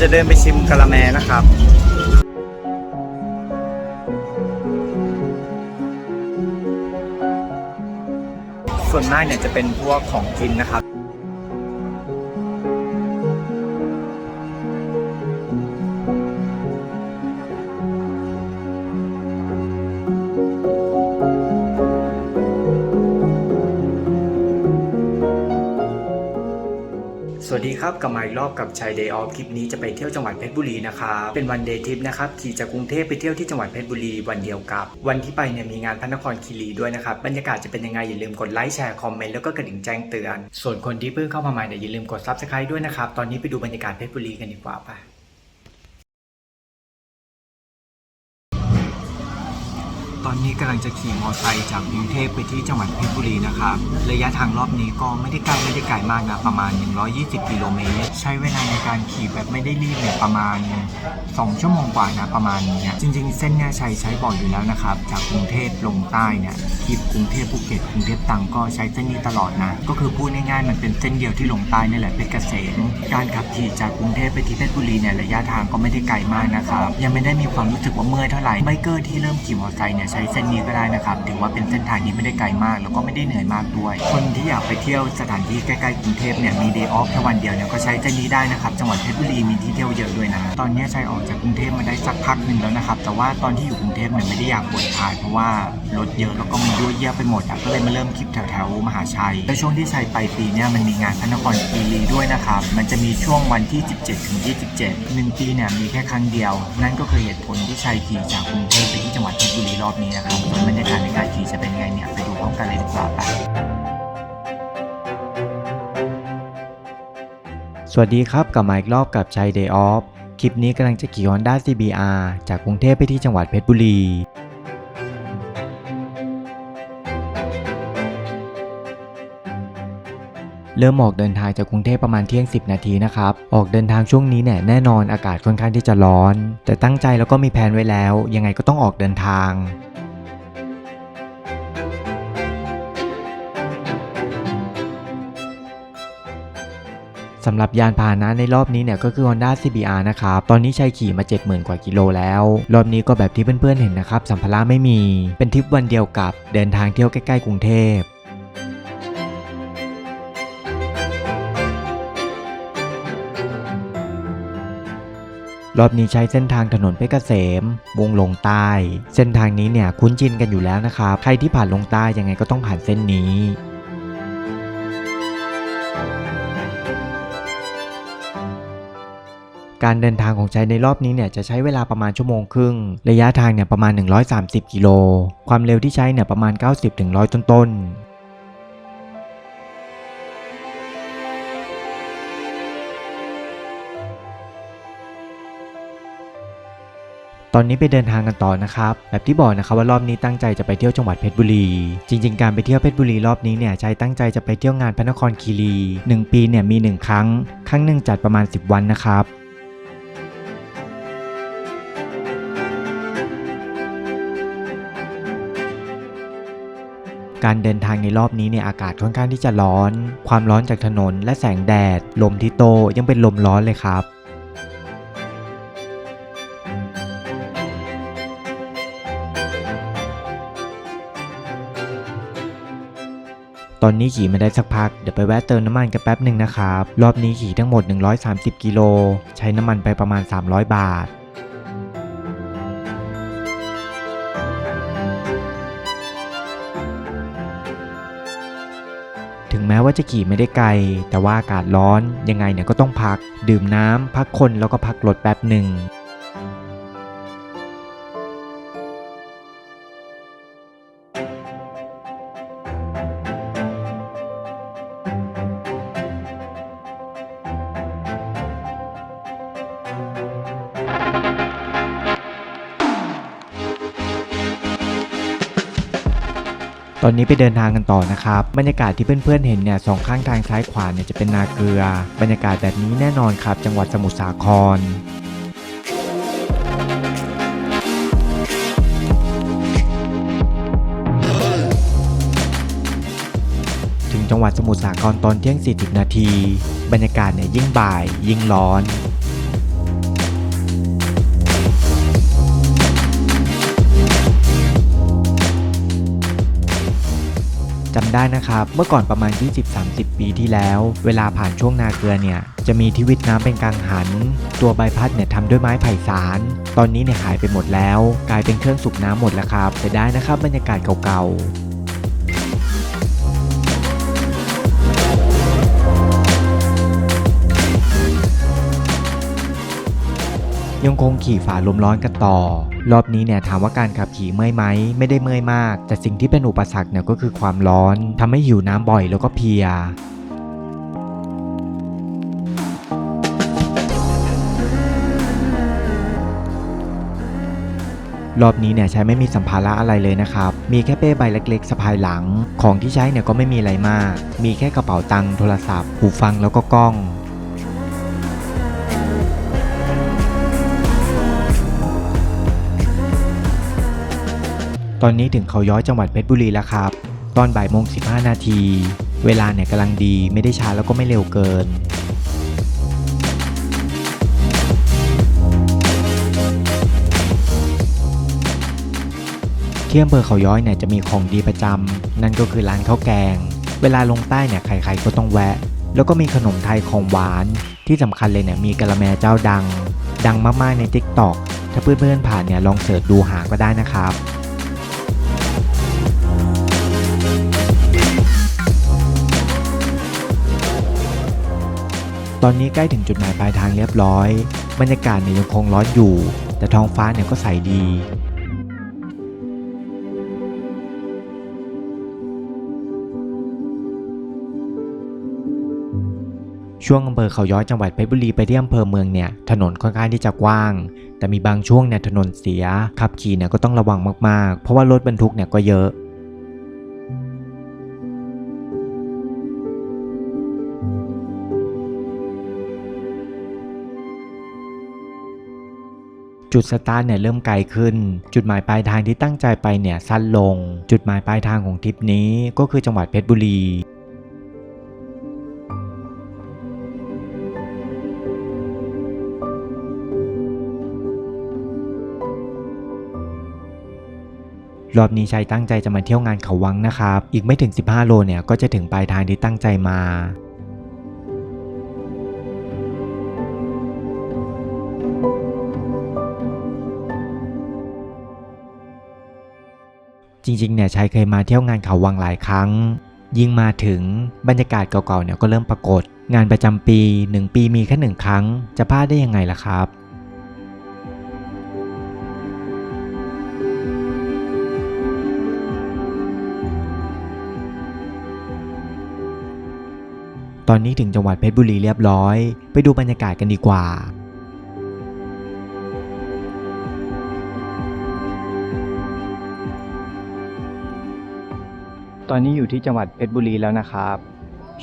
จะเดินไปชิมกะละแมนะครับส่วนมากเนี่ยจะเป็นพวกของกินนะครับ ครับกลับมาอีกรอบกับชายเดย์ออฟคลิปนี้จะไปเที่ยวจังหวัดเพชรบุรีนะครับเป็นวันเดย์ทริปนะครับขี่จากกรุงเทพไปเที่ยวที่จังหวัดเพชรบุรีวันเดียวกับ วันที่ไปเนี่ยมีงานพระนครคีรีด้วยนะครับบรรยากาศจะเป็นยังไงอย่าลืมกดไลค์แชร์คอมเมนต์แล้วก็กระดิ่งแจ้งเตือน ส่วนคนที่เพิ่งเข้ามาใหม่เนี่ยอย่าลืมกดซับสไครต์ด้วยนะครับตอนนี้ไปดูบรรยากาศเพชรบุรีกันดีกว่าไป ตอนนี้กำลังจะขี่มอเตอร์ไซค์จากกรุงเทพไปที่จังหวัดเพชรบุรีนะครับ ระยะทางรอบนี้ก็ไม่ได้ไกลไม่ได้ไกลมากนะประมาณ 120 กิโลเมตร ใช้เวลาในการขี่แบบไม่ได้รีบเนี่ยประมาณ 2 ชั่วโมงกว่านะประมาณเนี้ยจริง ๆ เส้นเนี่ยใช้ใช้บ่อยอยู่แล้วนะครับ จากกรุงเทพลงใต้เนี่ยขี่กรุงเทพภูเก็ตกรุงเทพตังก็ใช้เส้นนี้ตลอดนะ ก็คือพูดง่ายๆมันเป็นเส้นเดียวที่ลงใต้นี่แหละเพชรเกษมการขับขี่จากกรุงเทพไปที่เพชรบุรีเนี่ยระยะทางก็ไม่ได้ไกลมากนะครับยังไม่ได้มีความรู้สึกว่าเมื่อยเท่าไหร่ไบเกอร์ที่เริ่มขี่มอเตอร์ไซค์เนี่ยใช้เส้นนี้ก็ได้นะครับ ถือว่าเป็นเส้นทางที่ไม่ได้ไกลมาก แล้วก็ไม่ได้เหนื่อยมากด้วย คนที่อยากไปเที่ยวสถานที่ใกล้ๆกรุงเทพเนี่ยมีเดย์ออฟแค่วันเดียวเนี่ยก็ใช้เส้นนี้ได้นะครับ จังหวัดเพชรบุรีมีที่เที่ยวเยอะด้วยนะ ตอนนี้ใช้ออกจากกรุงเทพมาได้สักพักหนึ่งแล้วนะครับ แต่ว่าตอนที่อยู่กรุงเทพเนี่ยไม่ได้อยากปวดถ่ายเพราะว่ารถเยอะแล้วก็มีด้วยเยี่ยไปหมดอะก็เลยมาเริ่มคลิปแถวๆมหาชัย แล้วช่วงที่ชัยไปปีเนี่ยมันมีงานพระนครคีรีด้วยนะครับ มันจะมีช่วงวันที่ 17ถึง27หนึ่งปีเนี่ยมีแค่ครั้งเดียว นั่นก็คือเหตุผลที่ชัยขี่จากกรุงเทพไปที่จังหวัดเพชรบุรีรอบนี้นะครับส่วนบรรยากาศในการขี่จะเป็นไงเนี่ยไปดูพร้อมกันเลยดีกว่าไปสวัสดีครับกลับมาอีกรอบกับชัย Day Off คลิปนี้กำลังจะขี่ Honda CBR จากกรุงเทพไปที่จังหวัดเพชรบุรี เริ่มออกเดินทางจากกรุงเทพประมาณเที่ยง 10 นาทีนะครับ ออกเดินทางช่วงนี้เนี่ยแน่นอนอากาศค่อนข้างที่จะร้อน แต่ตั้งใจแล้วก็มีแผนไว้แล้ว ยังไงก็ต้องออกเดินทางสำหรับยานพาหนะในรอบนี้เนี่ยก็คือ Honda CBR นะครับ ตอนนี้ใช้ขี่มา 70,000 กว่ากิโลแล้ว รอบนี้ก็แบบที่เพื่อนๆเห็นนะครับ สัมภาระไม่มี เป็นทริปวันเดียวกับเดินทางเที่ยวใกล้ๆกรุงเทพ รอบนี้ใช้เส้นทางถนนเพชรเกษมวงลงใต้ เส้นทางนี้เนี่ยคุ้นชินกันอยู่แล้วนะครับ ใครที่ผ่านลงใต้ยังไงก็ต้องผ่านเส้นนี้การเดินทางของใจในรอบนี้เนี่ยจะใช้เวลาประมาณชั่วโมงครึ่ง ระยะทางเนี่ยประมาณ 130 กิโล ความเร็วที่ใช้เนี่ยประมาณ 90-100 ต้นๆ ตอนนี้ไปเดินทางกันต่อนะครับ แบบที่บอกนะครับว่ารอบนี้ตั้งใจจะไปเที่ยวจังหวัดเพชรบุรี จริง ๆ การไปเที่ยวเพชรบุรีรอบนี้เนี่ยใจตั้งใจจะไปเที่ยวงานพระนครคีรี 1 ปีเนี่ยมี 1 ครั้ง ครั้งหนึ่งจัดประมาณ 10 วันนะครับการเดินทางในรอบนี้เนี่ยอากาศค่อนข้างที่จะร้อน ความร้อนจากถนนและแสงแดด ลมที่โตยังเป็นลมร้อนเลยครับ ตอนนี้ขี่มาได้สักพัก เดี๋ยวไปแวะเติมน้ำมันกันแป๊บหนึ่งนะครับ รอบนี้ขี่ทั้งหมด 130 กิโล ใช้น้ำมันไปประมาณ 300 บาทถึงแม้ว่าจะขี่ไม่ได้ไกล แต่ว่าอากาศร้อนยังไงเนี่ยก็ต้องพัก ดื่มน้ำพักคนแล้วก็พักรถแป๊บหนึ่ง ตอนนี้ไปเดินทางกันต่อนะครับบรรยากาศที่เพื่อนๆเห็นเนี่ยสองข้างทางซ้ายขวาเนี่ยจะเป็นนาเกลือ บรรยากาศแบบนี้แน่นอนครับ จังหวัดสมุทรสาครถึงจังหวัดสมุทรสาครตอนเที่ยง 40 นาที บรรยากาศเนี่ยยิ่งบ่าย ยิ่งร้อน จำได้นะครับ เมื่อก่อนประมาณ 20-30 ปีที่แล้ว เวลาผ่านช่วงนาเกลือเนี่ยจะมีที่วิตน้ำเป็นกลางหัน ตัวใบพัดเนี่ยทำด้วยไม้ไผ่สาร ตอนนี้เนี่ยหายไปหมดแล้ว กลายเป็นเครื่องสูบน้ำหมดแล้วครับแต่ได้นะครับบรรยากาศเก่าๆ ยังคงขี่ฝ่าลมร้อนกันต่อ รอบนี้เนี่ยถามว่าการขับขี่เมื่อยไหมไม่ได้เมื่อยมาก แต่สิ่งที่เป็นอุปสรรคเนี่ยก็คือความร้อนทำให้หิวน้ำบ่อยแล้วก็เพลียรอบนี้เนี่ยใช้ไม่มีสัมภาระอะไรเลยนะครับ มีแค่เป้ใบเล็กๆสะพายหลัง ของที่ใช้เนี่ยก็ไม่มีอะไรมาก มีแค่กระเป๋าตังค์โทรศัพท์หูฟังแล้วก็กล้อง ตอนนี้ถึงเขาย้อยจังหวัดเพชรบุรีแล้วครับ ตอนบ่ายโมง15นาที เวลาเนี่ยกำลังดีไม่ได้ช้าแล้วก็ไม่เร็วเกินที่อำเภอเขาย้อยเนี่ยจะมีของดีประจำนั่นก็คือร้านข้าวแกง เวลาลงใต้เนี่ยใครๆก็ต้องแวะ แล้วก็มีขนมไทยของหวาน ที่สำคัญเลยเนี่ยมีกะละแมเจ้าดัง ดังมากๆใน t ิ k t o k ถ้าเพื่อนๆผ่านเนี่ยลองเสิร์ชดูหาก็ได้นะครับ ตอนนี้ใกล้ถึงจุดหมายปลายทางเรียบร้อย บรรยากาศเนี่ยยังคงร้อนอยู่ แต่ท้องฟ้าเนี่ยก็ใสดีช่วงอำเภอเขาย้อยจังหวัดเพชรบุรีไปที่อำเภอเมืองเนี่ยถนนค่อนข้างที่จะกว้าง แต่มีบางช่วงเนี่ยถนนเสียขับขี่เนี่ยก็ต้องระวังมากๆ เพราะว่ารถบรรทุกเนี่ยก็เยอะ จุดสตาร์ทเนี่ยเริ่มไกลขึ้น จุดหมายปลายทางที่ตั้งใจไปเนี่ยสั้นลง จุดหมายปลายทางของทริปนี้ก็คือจังหวัดเพชรบุรีรอบนี้ชัยตั้งใจจะมาเที่ยวงานเขาวังนะครับ อีกไม่ถึง 15 โลเนี่ยก็จะถึงปลายทางที่ตั้งใจมา ริงๆเนี่ยชัยเคยมาเที่ยวงานเขาวังหลายครั้ง ยิ่งมาถึงบรรยากาศเก่าๆเนี่ยก็เริ่มปรากฏ งานประจำปี 1 ปีมีแค่หนึ่งครั้ง จะพลาดได้ยังไงล่ะครับตอนนี้ถึงจังหวัดเพชรบุรีเรียบร้อย ไปดูบรรยากาศกันดีกว่า ตอนนี้อยู่ที่จังหวัดเพชรบุรีแล้วนะครับ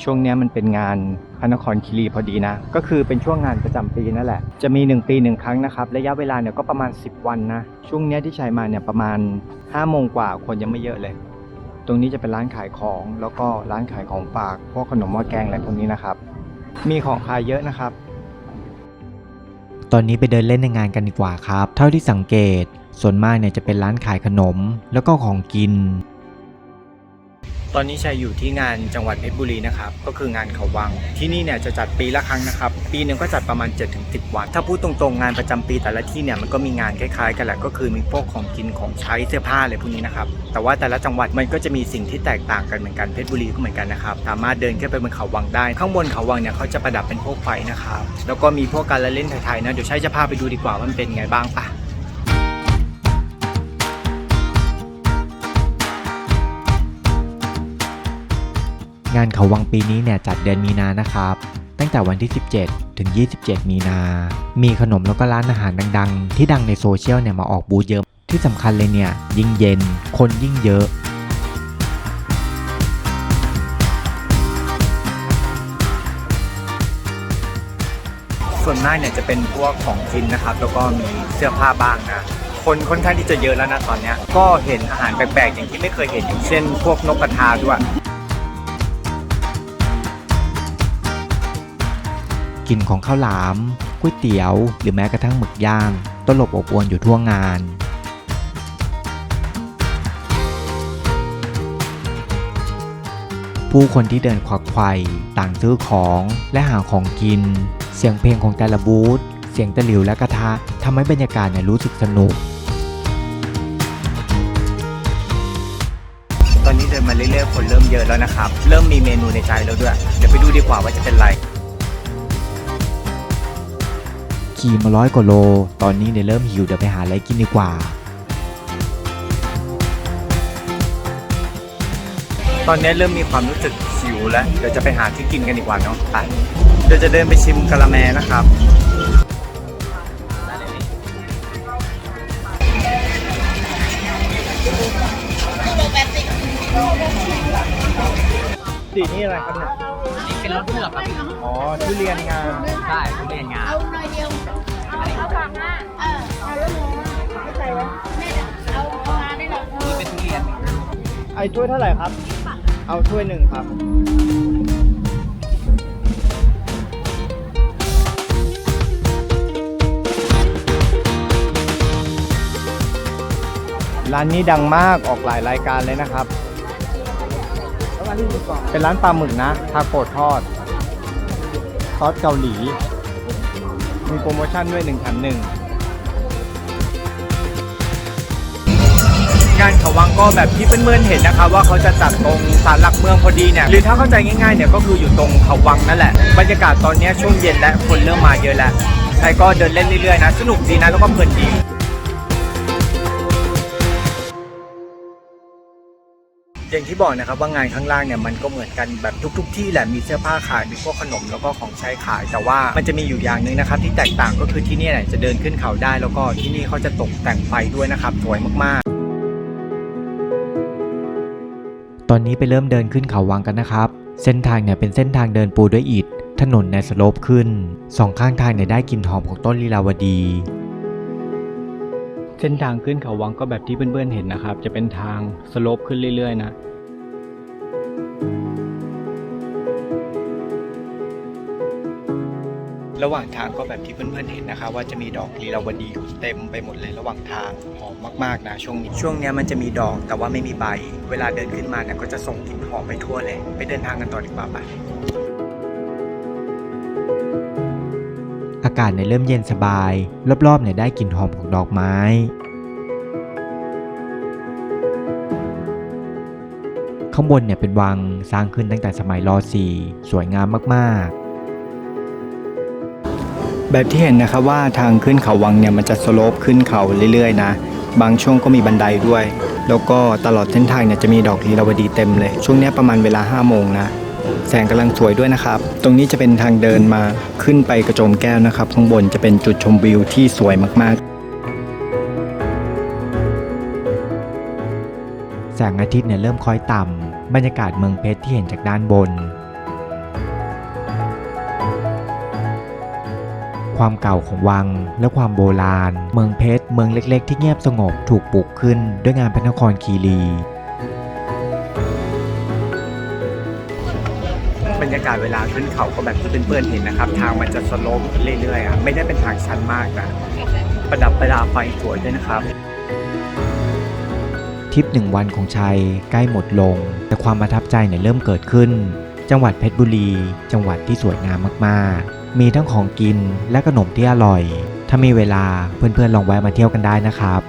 ช่วงนี้มันเป็นงานพระนครคีรีพอดีนะ ก็คือเป็นช่วงงานประจำปีนั่นแหละ จะมี 1 ปี 1 ครั้งนะครับระยะเวลาเนี่ยก็ประมาณ 10 วันนะ ช่วงนี้ที่ใชัยมาเนี่ยประมาณ5โมงกว่าคนยังไม่เยอะเลย ตรงนี้จะเป็นร้านขายของแล้วก็ร้านขายของฝากพวกขนมหม้อแกงอะไรพวกนี้นะครับ มีของขายเยอะนะครับ ตอนนี้ไปเดินเล่นในงานกันดีกว่าครับ เท่าที่สังเกต ส่วนมากเนี่ยจะเป็นร้านขายขนมแล้วก็ของกิน ตอนนี้ชัยอยู่ที่งานจังหวัดเพชรบุรีนะครับ ก็คืองานเขาวัง ที่นี่เนี่ยจะจัดปีละครั้งนะครับ ปีหนึ่งก็จัดประมาณ 7-10 วัน ถ้าพูดตรงๆ งานประจำปีแต่ละที่เนี่ยมันก็มีงานคล้ายๆ กันแหละก็คือมีพวกของกินของใช้เสื้อผ้าอะไรพวกนี้นะครับ แต่ว่าแต่ละจังหวัดมันก็จะมีสิ่งที่แตกต่างกันเหมือนกันเพชรบุรีก็เหมือนกันนะครับ สามารถเดินขึ้นไปบนเขาวังได้ ข้างบนเขาวังเนี่ยเขาจะประดับเป็นพวกไฟนะครับ แล้วก็มีพวกการละเล่นไทยๆนะ เดี๋ยวชัยจะพาไปดูดีกว่าว่ามันเป็นไงบ้างปะ งานเขาวังปีนี้เนี่ยจัดเดือนมีนานะครับ ตั้งแต่วันที่ 17 ถึง 27 มีนา มีขนมแล้วก็ร้านอาหารดังๆ ที่ดังในโซเชียลเนี่ยมาออกบูธเยอะ ที่สำคัญเลยเนี่ยยิ่งเย็น คนยิ่งเยอะส่วนมากเนี่ยจะเป็นพวกของกินนะครับ แล้วก็มีเสื้อผ้าบ้างนะ คนค่อนข้างที่จะเยอะแล้วนะตอนนี้ก็เห็นอาหารแปลกๆอย่างที่ไม่เคยเห็นอย่างเช่น พวกนกกระทาด้วย กลิ่นของข้าวหลามก๋วยเตี๋ยว หรือแม้กระทั่งหมึกย่างตลบอบอวนอยู่ทั่วงาน ผู้คนที่เดินควักไขว่ต่างซื้อของและหาของกิน เสียงเพลงของแต่ละบูธเสียงตะหลิวและกระทะทำให้บรรยากาศเนี่ยรู้สึกสนุกตอนนี้เดินมาเรื่อยๆคนเริ่มเยอะแล้วนะครับ เริ่มมีเมนูในใจแล้วด้วย เดี๋ยวไปดูดีกว่าว่าจะเป็นไร ขี่มาร้อยกว่าโล ตอนนี้เนี่ยเริ่มหิวเดี๋ยวไปหาอะไรกินดีกว่า ตอนนี้เริ่มมีความรู้สึกหิวแล้ว เดี๋ยวจะไปหาที่กินกันดีกว่าเนาะไปเดี๋ยวจะเดินไปชิมกะละแมนะครับ สีนี่อะไรครับเนี่ยนี่เป็นรถเผือกครับ อ๋อทุเรียนงาใช่ทุเรียนงา เอาหน่อยเดียว ไอ้ถ้วยเท่าไหร่ครับ เอาถ้วยหนึ่งครับ ร้านนี้ดังมากออกหลายรายการเลยนะครับ เป็นร้านปลาหมึกนะทาโกทอด ซอสเกาหลี มีโปรโมชั่นด้วย1แถมหนึ่ง งานเขาวังก็แบบที่เพื่อนๆเห็นนะครับว่าเขาจะจัดตรงศาลหลักเมืองพอดีเนี่ยหรือถ้าเข้าใจง่ายๆเนี่ยก็คืออยู่ตรงเขาวังนั่นแหละบรรยากาศตอนนี้ช่วงเย็นและคนเริ่มมาเยอะแล้วใครก็เดินเล่นเรื่อยๆนะสนุกดีนะแล้วก็เพลินดีอย่างที่บอกนะครับว่างานข้างล่างเนี่ยมันก็เหมือนกันแบบทุก ๆ ที่แหละมีเสื้อผ้าขายมีพวกขนมแล้วก็ของใช้ขาย แต่ว่ามันจะมีอยู่อย่างหนึ่งนะครับที่แตกต่างก็คือที่นี่เนี่ยจะเดินขึ้นเขาได้ แล้วก็ที่นี่เขาจะตกแต่งไฟด้วยนะครับสวยมาก ตอนนี้ไปเริ่มเดินขึ้นเขาวังกันนะครับ เส้นทางเนี่ยเป็นเส้นทางเดินปูด้วยอิฐ ถนนในสโลปขึ้นสองข้างทางเนี่ยได้กลิ่นหอมของต้นลีลาวดี เส้นทางขึ้นเขาวังก็แบบที่เพื่อนๆเห็นนะครับ จะเป็นทางสโลปขึ้นเรื่อยๆ นะ ระหว่างทางก็แบบที่เพื่อนๆเห็นนะคะ ว่าจะมีดอกลีลาวดีอยู่เต็มไปหมดเลยระหว่างทางหอมมากๆนะช่วงนี้ช่วงนี้มันจะมีดอกแต่ว่าไม่มีใบ เวลาเดินขึ้นมาเนี่ยก็จะส่งกลิ่นหอมไปทั่วเลย ไปเดินทางกันต่อดีกว่าปะอากาศเนี่ยเริ่มเย็นสบาย รอบๆเนี่ยได้กลิ่นหอมของดอกไม้ข้างบนเนี่ยเป็นวังสร้างขึ้นตั้งแต่สมัยรอสีสวยงามมากๆ แบบที่เห็นนะครับว่าทางขึ้นเขาวังเนี่ยมันจะสโลปขึ้นเขาเรื่อยๆนะ บางช่วงก็มีบันไดด้วย แล้วก็ตลอดเส้นทางเนี่ยจะมีดอกลีลาวดีเต็มเลย ช่วงนี้ประมาณเวลา5โมงนะ แสงกำลังสวยด้วยนะครับ ตรงนี้จะเป็นทางเดินมาขึ้นไปกระโจมแก้วนะครับ ข้างบนจะเป็นจุดชมวิวที่สวยมากๆแสงอาทิตย์เนี่ยเริ่มคล้อยต่ำบรรยากาศเมืองเพชรที่เห็นจากด้านบน ความเก่าของวัง และความโบราณ เมืองเพชร เมืองเล็กๆ ที่เงียบสงบถูกปลูกขึ้นด้วยงานพระนครคีรีบรรยากาศเวลาขึ้นเขาก็แบบที่เพื่อนๆเห็นนะครับ ทางมันจะสโลปขึ้นเรื่อยๆอะไม่ได้เป็นทางชันมากนะประดับประดาไฟสวยด้วยนะครับทริปหนึ่งวันของชัยใกล้หมดลง แต่ความประทับใจเนี่ยเริ่มเกิดขึ้น จังหวัดเพชรบุรี จังหวัดที่สวยงามมากๆ มีทั้งของกินและขนมที่อร่อย ถ้ามีเวลาเพื่อนๆลองแวะมาเที่ยวกันได้นะครับ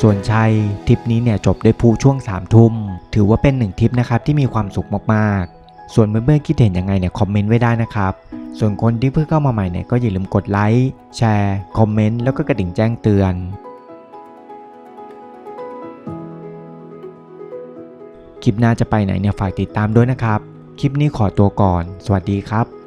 ส่วนชัยทริปนี้เนี่ยจบด้วยพูช่วง3ามทุ่ม ถือว่าเป็นหนึ่งทริปนะครับที่มีความสุขมากๆ ส่วนเพื่อนๆคิดเห็นยังไงเนี่ยคอมเมนต์ไว้ได้นะครับ ส่วนคนที่เพิ่งเข้ามาใหม่เนี่ยก็อย่าลืมกดไลค์แชร์คอมเมนต์แล้วก็กระดิ่งแจ้งเตือน คลิปหน้าจะไปไหนเนี่ยฝากติดตามด้วยนะครับ คลิปนี้ขอตัวก่อน สวัสดีครับ